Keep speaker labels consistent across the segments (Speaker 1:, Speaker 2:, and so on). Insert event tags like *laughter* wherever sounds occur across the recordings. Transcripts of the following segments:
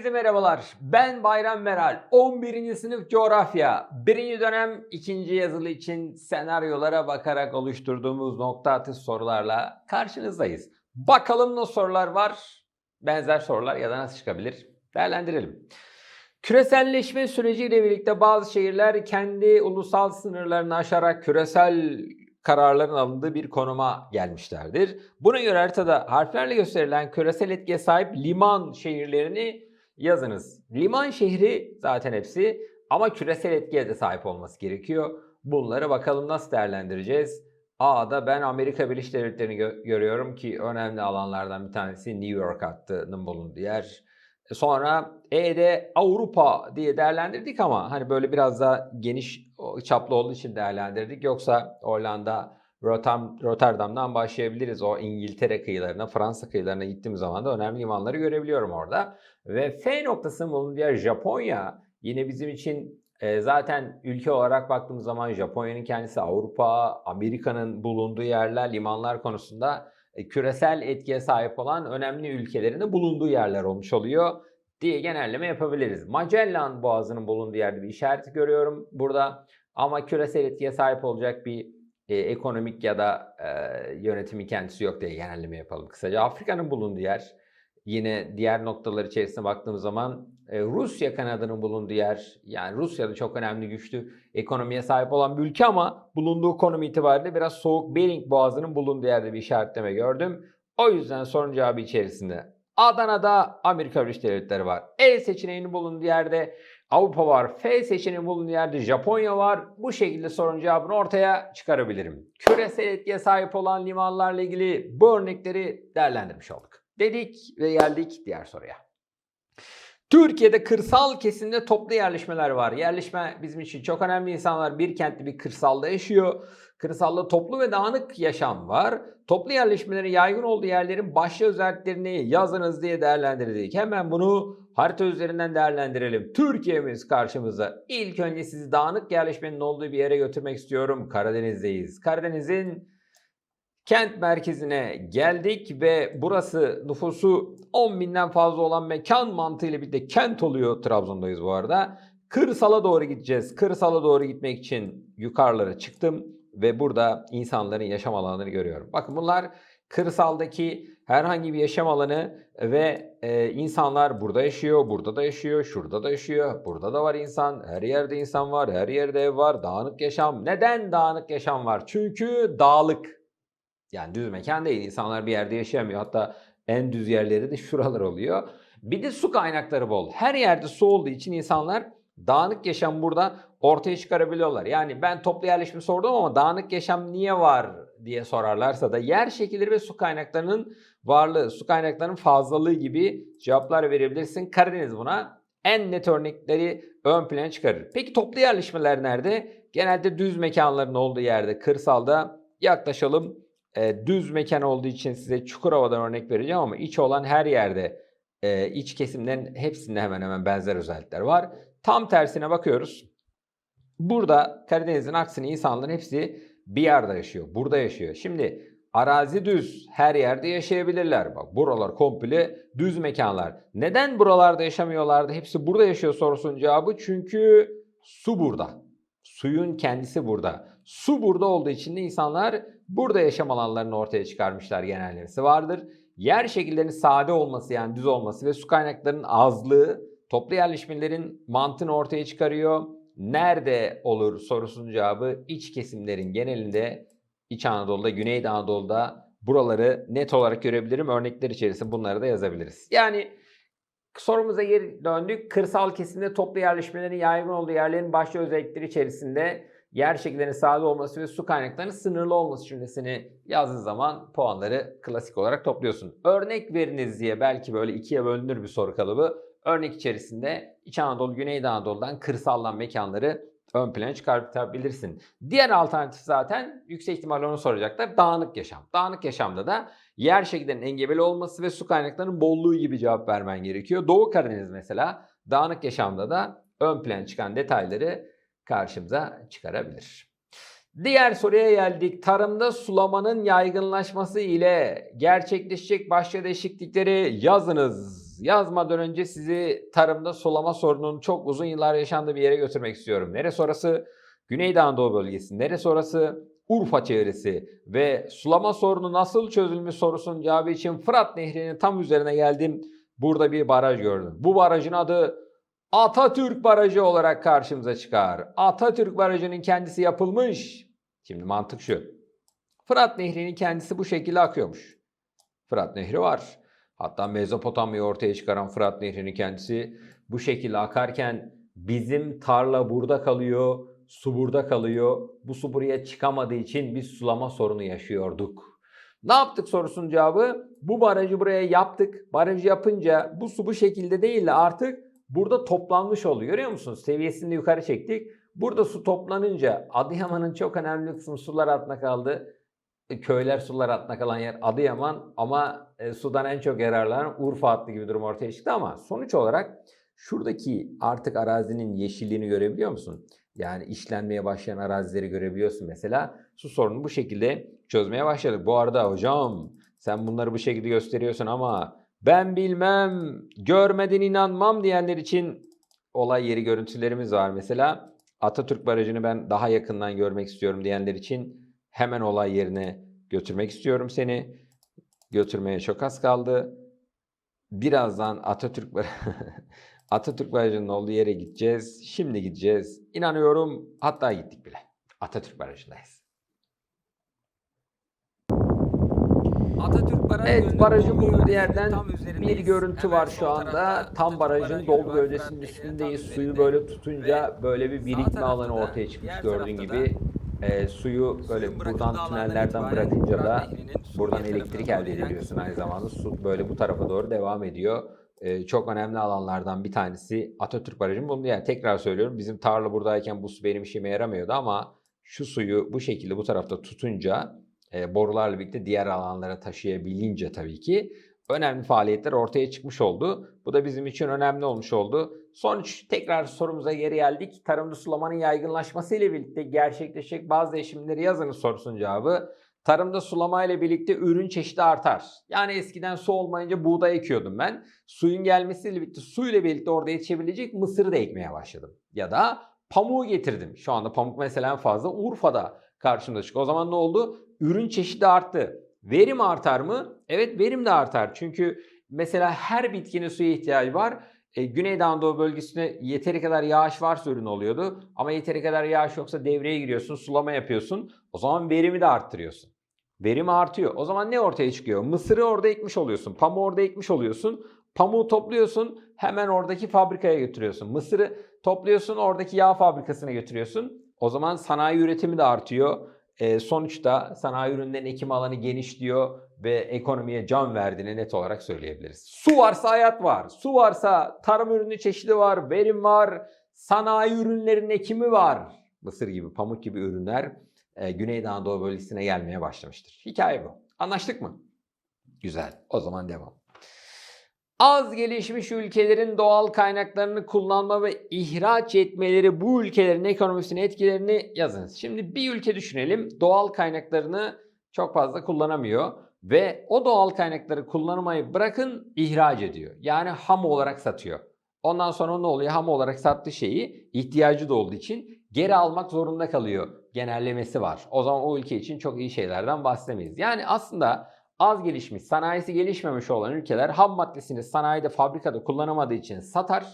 Speaker 1: Herkese merhabalar. Ben Bayram Meral. 11. sınıf coğrafya. 1. dönem 2. yazılı için senaryolara bakarak oluşturduğumuz nokta atış sorularla karşınızdayız. Bakalım nasıl sorular var? Benzer sorular ya da nasıl çıkabilir? Değerlendirelim. Küreselleşme süreciyle birlikte bazı şehirler kendi ulusal sınırlarını aşarak küresel kararların alındığı bir konuma gelmişlerdir. Buna göre haritada harflerle gösterilen küresel etkiye sahip liman şehirlerini yazınız. Liman şehri zaten hepsi ama küresel etkiye de sahip olması gerekiyor. Bunları bakalım nasıl değerlendireceğiz. A'da ben Amerika Birleşik Devletleri'ni gö- görüyorum ki önemli alanlardan bir tanesi New York hattının bulunduğu yer. Sonra E'de Avrupa diye değerlendirdik ama hani böyle biraz daha geniş çaplı olduğu için değerlendirdik. Yoksa Hollanda, Rotterdam'dan başlayabiliriz. O İngiltere kıyılarına, Fransa kıyılarına gittiğim zaman da önemli limanları görebiliyorum orada. Ve F noktasının bulunduğu yer Japonya. Yine bizim için e, zaten ülke olarak baktığımız zaman Japonya'nın kendisi Avrupa, Amerika'nın bulunduğu yerler, limanlar konusunda e, küresel etkiye sahip olan önemli ülkelerin de bulunduğu yerler olmuş oluyor diye genelleme yapabiliriz. Magellan Boğazı'nın bulunduğu yerde bir işaret görüyorum burada ama küresel etkiye sahip olacak bir e, ekonomik ya da e, yönetimi kendisi yok diye genelleme yapalım kısaca. Afrika'nın bulunduğu yer yine diğer noktalar içerisine baktığımız zaman e, Rusya kanadının bulunduğu yer yani Rusya'da çok önemli güçlü ekonomiye sahip olan bir ülke ama bulunduğu konum itibariyle biraz soğuk Bering Boğazı'nın bulunduğu yerde bir işaretleme gördüm. O yüzden sorun cevabı içerisinde Adana'da Amerika Birleşik Devletleri var. E seçeneğinin bulunduğu yerde Avrupa var. F seçeneğinin bulunduğu yerde Japonya var. Bu şekilde sorun cevabını ortaya çıkarabilirim. Küresel etkiye sahip olan limanlarla ilgili bu örnekleri değerlendirmiş olduk. Dedik ve geldik diğer soruya. Türkiye'de kırsal kesimde toplu yerleşmeler var. Yerleşme bizim için çok önemli. İnsanlar bir kentte bir kırsalda yaşıyor. Kırsalda toplu ve dağınık yaşam var. Toplu yerleşmelerin yaygın olduğu yerlerin başlı özelliklerini yazınız diye değerlendirdik. Hemen bunu harita üzerinden değerlendirelim. Türkiye'miz karşımıza. İlk önce sizi dağınık yerleşmenin olduğu bir yere götürmek istiyorum. Karadeniz'deyiz. Karadeniz'in kent merkezine geldik ve burası nüfusu 10 binden fazla olan mekan mantığıyla birlikte kent oluyor. Trabzon'dayız bu arada. Kırsala doğru gideceğiz. Kırsala doğru gitmek için yukarılara çıktım ve burada insanların yaşam alanlarını görüyorum. Bakın bunlar kırsaldaki herhangi bir yaşam alanı ve e, insanlar burada yaşıyor, burada da yaşıyor, şurada da yaşıyor, burada da var insan, her yerde insan var, her yerde ev var, dağınık yaşam. Neden dağınık yaşam var? Çünkü dağlık. Yani düz mekan değil. İnsanlar bir yerde yaşayamıyor. Hatta en düz yerleri de şuralar oluyor. Bir de su kaynakları bol. Her yerde su olduğu için insanlar dağınık yaşam burada ortaya çıkarabiliyorlar. Yani ben toplu yerleşme sordum ama dağınık yaşam niye var diye sorarlarsa da yer şekilleri ve su kaynaklarının varlığı, su kaynaklarının fazlalığı gibi cevaplar verebilirsin. Karadeniz buna en net örnekleri ön plana çıkarır. Peki toplu yerleşmeler nerede? Genelde düz mekanların olduğu yerde, kırsalda yaklaşalım. E, düz mekan olduğu için size Çukurova'dan örnek vereceğim ama iç olan her yerde e, iç kesimlerin hepsinde hemen hemen benzer özellikler var. Tam tersine bakıyoruz. Burada Karadeniz'in aksine insanların hepsi bir yerde yaşıyor. Burada yaşıyor. Şimdi arazi düz her yerde yaşayabilirler. Bak buralar komple düz mekanlar. Neden buralarda yaşamıyorlardı? Hepsi burada yaşıyor sorusunun cevabı. Çünkü su burada. Suyun kendisi burada. Su burada olduğu için de insanlar burada yaşam alanlarını ortaya çıkarmışlar genellemesi vardır. Yer şekillerinin sade olması yani düz olması ve su kaynaklarının azlığı toplu yerleşmelerin mantığını ortaya çıkarıyor. Nerede olur sorusunun cevabı iç kesimlerin genelinde İç Anadolu'da, Güney Anadolu'da buraları net olarak görebilirim. Örnekler içerisinde bunları da yazabiliriz. Yani sorumuza geri döndük. Kırsal kesimde toplu yerleşmelerin yaygın olduğu yerlerin başlı özellikleri içerisinde yer şekillerinin sade olması ve su kaynaklarının sınırlı olması cümlesini yazdığın zaman puanları klasik olarak topluyorsun. Örnek veriniz diye belki böyle ikiye bölünür bir soru kalıbı. Örnek içerisinde İç Anadolu, Güney Anadolu'dan kırsaldan mekanları ön plana çıkartabilirsin. Diğer alternatif zaten yüksek ihtimalle onu soracaklar. Dağınık yaşam. Dağınık yaşamda da yer şekillerinin engebeli olması ve su kaynaklarının bolluğu gibi cevap vermen gerekiyor. Doğu Karadeniz mesela dağınık yaşamda da ön plana çıkan detayları karşımıza çıkarabilir. Diğer soruya geldik. Tarımda sulamanın yaygınlaşması ile gerçekleşecek başka değişiklikleri yazınız Yazmadan önce sizi tarımda sulama sorununun çok uzun yıllar yaşandığı bir yere götürmek istiyorum. Neresi orası? Güneydoğu Anadolu bölgesi. Neresi orası? Urfa çevresi ve sulama sorunu nasıl çözülmüş sorusunun cevabı için Fırat Nehri'nin tam üzerine geldim. Burada bir baraj gördüm. Bu barajın adı Atatürk Barajı olarak karşımıza çıkar. Atatürk Barajı'nın kendisi yapılmış. Şimdi mantık şu. Fırat Nehri'nin kendisi bu şekilde akıyormuş. Fırat Nehri var. Hatta Mezopotamya'yı ortaya çıkaran Fırat Nehri'nin kendisi bu şekilde akarken bizim tarla burada kalıyor, su burada kalıyor. Bu su buraya çıkamadığı için biz sulama sorunu yaşıyorduk. Ne yaptık sorusunun cevabı bu barajı buraya yaptık. Barajı yapınca bu su bu şekilde değil de artık burada toplanmış oluyor. Görüyor musunuz? Seviyesini yukarı çektik. Burada su toplanınca Adıyaman'ın çok önemli kısmı sular altına kaldı. Köyler sular altına kalan yer Adıyaman ama e, sudan en çok yararlanan Urfa hattı gibi durum ortaya çıktı ama sonuç olarak şuradaki artık arazinin yeşilliğini görebiliyor musun? Yani işlenmeye başlayan arazileri görebiliyorsun mesela. Su sorununu bu şekilde çözmeye başladık. Bu arada hocam sen bunları bu şekilde gösteriyorsun ama ben bilmem, görmeden inanmam diyenler için olay yeri görüntülerimiz var mesela. Atatürk Barajı'nı ben daha yakından görmek istiyorum diyenler için hemen olay yerine götürmek istiyorum seni. Götürmeye çok az kaldı. Birazdan Atatürk *laughs* Atatürk Barajı'nın olduğu yere gideceğiz. Şimdi gideceğiz. İnanıyorum hatta gittik bile. Atatürk Barajı'ndayız.
Speaker 2: Atatürk Barajı
Speaker 1: Evet barajın bulunduğu yerden bir görüntü
Speaker 2: Hemen
Speaker 1: var şu anda. Tam barajın
Speaker 2: Barajı
Speaker 1: dolgu bölgesinin üstündeyiz. Suyu böyle tutunca böyle bir birikme alanı ortaya çıkmış gördüğün gibi. Ee, suyu böyle buradan tünellerden bırakınca da buradan elektrik elde edebiliyorsun aynı zamanda. Su böyle bu tarafa doğru devam ediyor. Ee, çok önemli alanlardan bir tanesi Atatürk Barajı'nın bulunduğu yer. Tekrar söylüyorum bizim tarla buradayken bu su benim işime yaramıyordu ama şu suyu bu şekilde bu tarafta tutunca e, borularla birlikte diğer alanlara taşıyabilince tabii ki önemli faaliyetler ortaya çıkmış oldu. Bu da bizim için önemli olmuş oldu. Sonuç tekrar sorumuza geri geldik. Tarımda sulamanın yaygınlaşması ile birlikte gerçekleşecek bazı değişimleri yazınız sorusunun cevabı. Tarımda sulama ile birlikte ürün çeşidi artar. Yani eskiden su olmayınca buğday ekiyordum ben. Suyun gelmesiyle birlikte suyla birlikte orada yetişebilecek mısırı da ekmeye başladım. Ya da pamuğu getirdim. Şu anda pamuk mesela fazla Urfa'da karşımıza çıkıyor. O zaman ne oldu? Ürün çeşidi arttı. Verim artar mı? Evet verim de artar. Çünkü mesela her bitkinin suya ihtiyacı var. E, Güneydoğu Anadolu bölgesinde yeteri kadar yağış varsa ürün oluyordu. Ama yeteri kadar yağış yoksa devreye giriyorsun, sulama yapıyorsun. O zaman verimi de arttırıyorsun. Verim artıyor. O zaman ne ortaya çıkıyor? Mısırı orada ekmiş oluyorsun. Pamuğu orada ekmiş oluyorsun. Pamuğu topluyorsun. Hemen oradaki fabrikaya götürüyorsun. Mısırı topluyorsun. Oradaki yağ fabrikasına götürüyorsun. O zaman sanayi üretimi de artıyor. E, sonuçta sanayi ürünlerin ekim alanı genişliyor ve ekonomiye can verdiğini net olarak söyleyebiliriz. Su varsa hayat var. Su varsa tarım ürünü çeşidi var, verim var, sanayi ürünlerin ekimi var. Mısır gibi, pamuk gibi ürünler e, Güneydoğu Anadolu bölgesine gelmeye başlamıştır. Hikaye bu. Anlaştık mı? Güzel. O zaman devam. Az gelişmiş ülkelerin doğal kaynaklarını kullanma ve ihraç etmeleri bu ülkelerin ekonomisine etkilerini yazınız. Şimdi bir ülke düşünelim. Doğal kaynaklarını çok fazla kullanamıyor ve o doğal kaynakları kullanmayı bırakın ihraç ediyor. Yani ham olarak satıyor. Ondan sonra ne oluyor? Ham olarak sattığı şeyi ihtiyacı da olduğu için geri almak zorunda kalıyor. Genellemesi var. O zaman o ülke için çok iyi şeylerden bahsedemeyiz. Yani aslında az gelişmiş, sanayisi gelişmemiş olan ülkeler ham maddesini sanayide, fabrikada kullanamadığı için satar.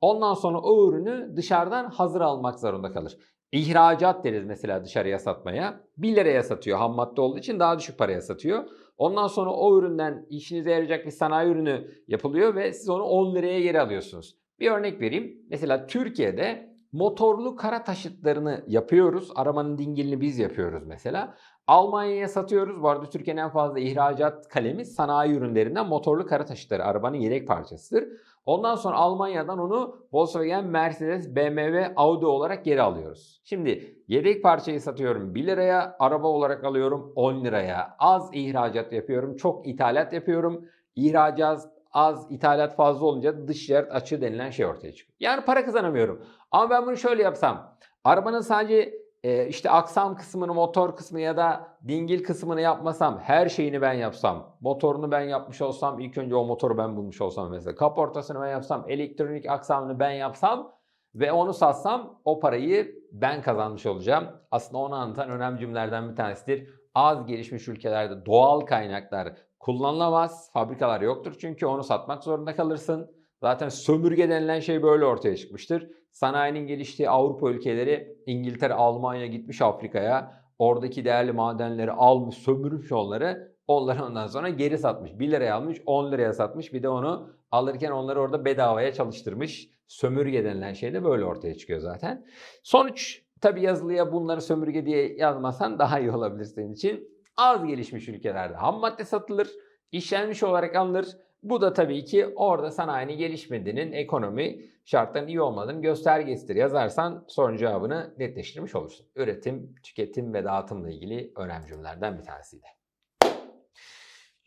Speaker 1: Ondan sonra o ürünü dışarıdan hazır almak zorunda kalır. İhracat deriz mesela dışarıya satmaya. 1 liraya satıyor ham madde olduğu için daha düşük paraya satıyor. Ondan sonra o üründen işinize yarayacak bir sanayi ürünü yapılıyor ve siz onu 10 liraya geri alıyorsunuz. Bir örnek vereyim. Mesela Türkiye'de motorlu kara taşıtlarını yapıyoruz. Arabanın dingilini biz yapıyoruz mesela. Almanya'ya satıyoruz. Bu arada Türkiye'nin en fazla ihracat kalemi sanayi ürünlerinden motorlu kara taşıtları. Arabanın yedek parçasıdır. Ondan sonra Almanya'dan onu Volkswagen, Mercedes, BMW, Audi olarak geri alıyoruz. Şimdi yedek parçayı satıyorum 1 liraya, araba olarak alıyorum 10 liraya. Az ihracat yapıyorum, çok ithalat yapıyorum. İhracat az, ithalat fazla olunca dış ticaret açığı denilen şey ortaya çıkıyor. Yani para kazanamıyorum. Ama ben bunu şöyle yapsam, arabanın sadece e, işte aksam kısmını, motor kısmı ya da dingil kısmını yapmasam, her şeyini ben yapsam, motorunu ben yapmış olsam, ilk önce o motoru ben bulmuş olsam mesela, kaportasını ben yapsam, elektronik aksamını ben yapsam ve onu satsam o parayı ben kazanmış olacağım. Aslında onu anlatan önemli cümlelerden bir tanesidir. Az gelişmiş ülkelerde doğal kaynaklar kullanılamaz. Fabrikalar yoktur çünkü onu satmak zorunda kalırsın. Zaten sömürge denilen şey böyle ortaya çıkmıştır. Sanayinin geliştiği Avrupa ülkeleri İngiltere, Almanya gitmiş Afrika'ya. Oradaki değerli madenleri almış, sömürmüş onları. Onları ondan sonra geri satmış. 1 liraya almış, 10 liraya satmış. Bir de onu alırken onları orada bedavaya çalıştırmış. Sömürge denilen şey de böyle ortaya çıkıyor zaten. Sonuç tabi yazılıya bunları sömürge diye yazmasan daha iyi olabilir senin için. Az gelişmiş ülkelerde ham madde satılır, işlenmiş olarak alınır. Bu da tabii ki orada sanayinin gelişmediğinin, ekonomi şartlarının iyi olmadığının göstergesidir. Yazarsan sorun cevabını netleştirmiş olursun. Üretim, tüketim ve dağıtımla ilgili önemli cümlelerden bir tanesiydi.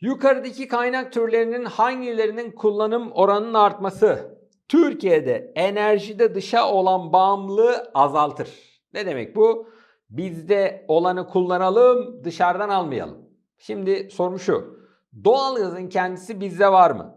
Speaker 1: Yukarıdaki kaynak türlerinin hangilerinin kullanım oranının artması Türkiye'de enerjide dışa olan bağımlılığı azaltır. Ne demek bu? Bizde olanı kullanalım, dışarıdan almayalım. Şimdi sorum şu. Doğalgazın kendisi bizde var mı?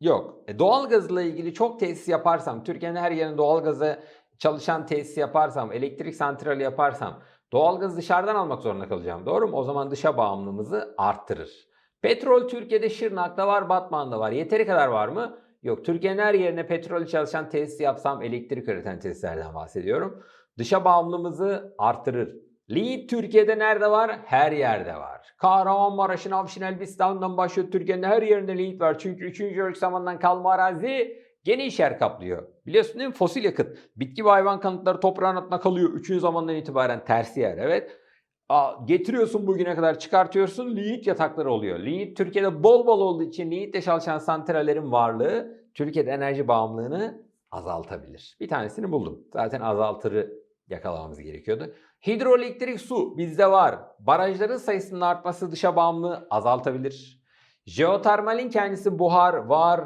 Speaker 1: Yok. E, doğalgazla ilgili çok tesis yaparsam, Türkiye'nin her yerine doğalgazı çalışan tesis yaparsam, elektrik santrali yaparsam doğalgazı dışarıdan almak zorunda kalacağım. Doğru mu? O zaman dışa bağımlılığımızı arttırır. Petrol Türkiye'de Şırnak'ta var, Batman'da var. Yeteri kadar var mı? Yok. Türkiye'nin her yerine petrol çalışan tesis yapsam elektrik üreten tesislerden bahsediyorum. Dışa bağımlılığımızı artırır. Lead Türkiye'de nerede var? Her yerde var. Kahramanmaraş'ın Afşin Elbistan'dan başlıyor. Türkiye'nin her yerinde lead var. Çünkü 3. Yörük zamandan kalma arazi geniş yer kaplıyor. Biliyorsun değil mi? Fosil yakıt. Bitki ve hayvan kanıtları toprağın altına kalıyor. 3. zamandan itibaren tersi yer. Evet. Aa, getiriyorsun bugüne kadar çıkartıyorsun lead yatakları oluyor. Lead Türkiye'de bol bol olduğu için lead'de çalışan santrallerin varlığı Türkiye'de enerji bağımlılığını azaltabilir. Bir tanesini buldum. Zaten azaltırı yakalamamız gerekiyordu. Hidroelektrik su bizde var. Barajların sayısının artması dışa bağımlılığı azaltabilir. Jeotermalin kendisi buhar var.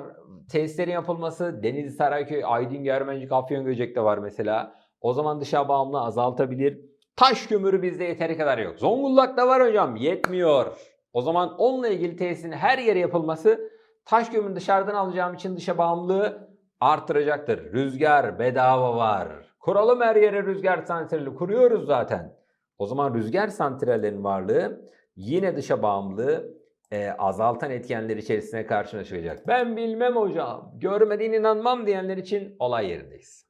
Speaker 1: Tesislerin yapılması Denizli, Sarayköy, Aydın, Germencik, Afyongöcek'te var mesela. O zaman dışa bağımlılığı azaltabilir. Taş kömürü bizde yeteri kadar yok. Zonguldak'ta var hocam yetmiyor. O zaman onunla ilgili tesisin her yere yapılması taş kömürü dışarıdan alacağım için dışa bağımlılığı artıracaktır. Rüzgar bedava var. Kuralım her yere rüzgar santrali kuruyoruz zaten. O zaman rüzgar santrallerinin varlığı yine dışa bağımlılığı e, azaltan etkenler içerisine karşına. Ben bilmem hocam, görmediğine inanmam diyenler için olay yerindeyiz.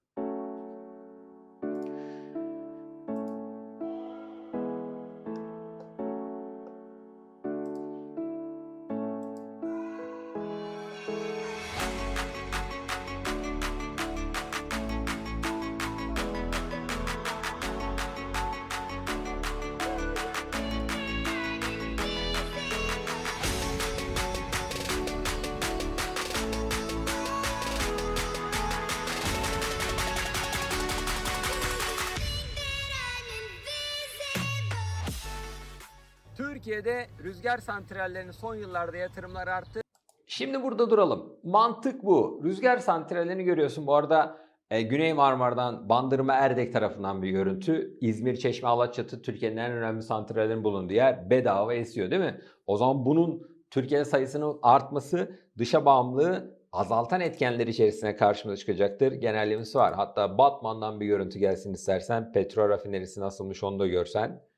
Speaker 1: Türkiye'de rüzgar santrallerinin son yıllarda yatırımlar arttı. Şimdi burada duralım. Mantık bu. Rüzgar santrallerini görüyorsun. Bu arada e, Güney Marmara'dan Bandırma Erdek tarafından bir görüntü. İzmir, Çeşme, Alaçatı Türkiye'nin en önemli santrallerin bulunduğu yer. Bedava esiyor değil mi? O zaman bunun Türkiye sayısının artması dışa bağımlılığı azaltan etkenler içerisine karşımıza çıkacaktır. Genellemesi var. Hatta Batman'dan bir görüntü gelsin istersen. Petrol rafinerisi nasılmış onu da görsen.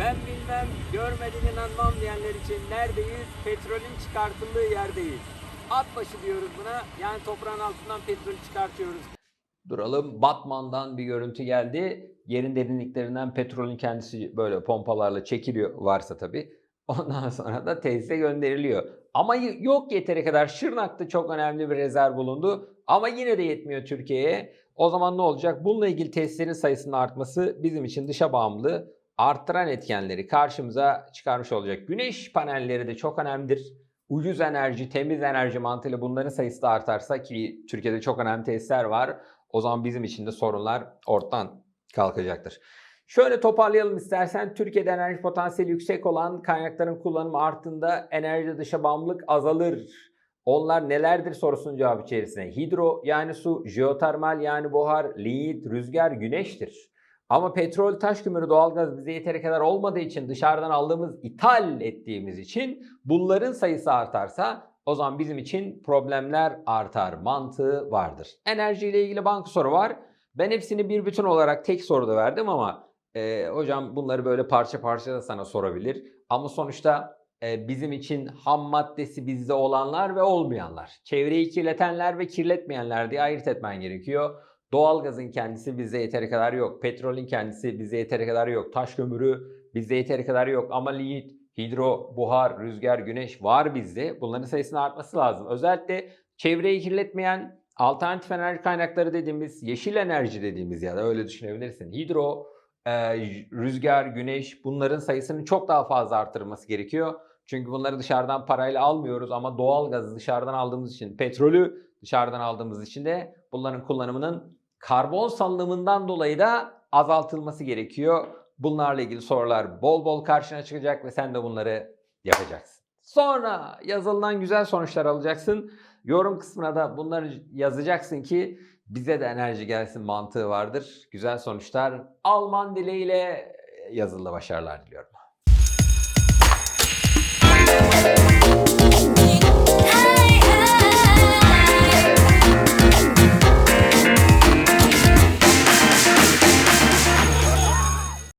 Speaker 1: Ben bilmem, görmeden inanmam diyenler için neredeyiz? Petrolün çıkartıldığı yerdeyiz. At başı diyoruz buna. Yani toprağın altından petrol çıkartıyoruz. Duralım. Batman'dan bir görüntü geldi. Yerin derinliklerinden petrolün kendisi böyle pompalarla çekiliyor varsa tabii. Ondan sonra da tesise gönderiliyor. Ama yok yeteri kadar. Şırnak'ta çok önemli bir rezerv bulundu. Ama yine de yetmiyor Türkiye'ye. O zaman ne olacak? Bununla ilgili tesislerin sayısının artması bizim için dışa bağımlılığı arttıran etkenleri karşımıza çıkarmış olacak. Güneş panelleri de çok önemlidir. Ucuz enerji, temiz enerji mantığıyla bunların sayısı da artarsa ki Türkiye'de çok önemli tesisler var. O zaman bizim için de sorunlar ortadan kalkacaktır. Şöyle toparlayalım istersen. Türkiye'de enerji potansiyeli yüksek olan kaynakların kullanımı arttığında enerji dışa bağımlılık azalır. Onlar nelerdir sorusunun cevabı içerisinde. Hidro yani su, jeotermal yani buhar, linyit, rüzgar, güneştir. Ama petrol, taş kömürü, doğalgaz bize yeteri kadar olmadığı için dışarıdan aldığımız, ithal ettiğimiz için bunların sayısı artarsa o zaman bizim için problemler artar mantığı vardır. Enerjiyle ilgili banka soru var. Ben hepsini bir bütün olarak tek soruda verdim ama e, hocam bunları böyle parça parça da sana sorabilir. Ama sonuçta e, bizim için ham maddesi bizde olanlar ve olmayanlar. Çevreyi kirletenler ve kirletmeyenler diye ayırt etmen gerekiyor. Doğalgazın kendisi bizde yeteri kadar yok. Petrolün kendisi bizde yeteri kadar yok. Taş kömürü bizde yeteri kadar yok. Ama linyit, hidro, buhar, rüzgar, güneş var bizde. Bunların sayısının artması lazım. Özellikle çevreyi kirletmeyen alternatif enerji kaynakları dediğimiz, yeşil enerji dediğimiz ya da öyle düşünebilirsin. Hidro, e, rüzgar, güneş bunların sayısının çok daha fazla arttırılması gerekiyor. Çünkü bunları dışarıdan parayla almıyoruz ama doğal gazı dışarıdan aldığımız için, petrolü dışarıdan aldığımız için de bunların kullanımının karbon salınımından dolayı da azaltılması gerekiyor. Bunlarla ilgili sorular bol bol karşına çıkacak ve sen de bunları yapacaksın. Sonra yazılıdan güzel sonuçlar alacaksın. Yorum kısmına da bunları yazacaksın ki bize de enerji gelsin mantığı vardır. Güzel sonuçlar Alman dileğiyle yazılı başarılar diliyorum.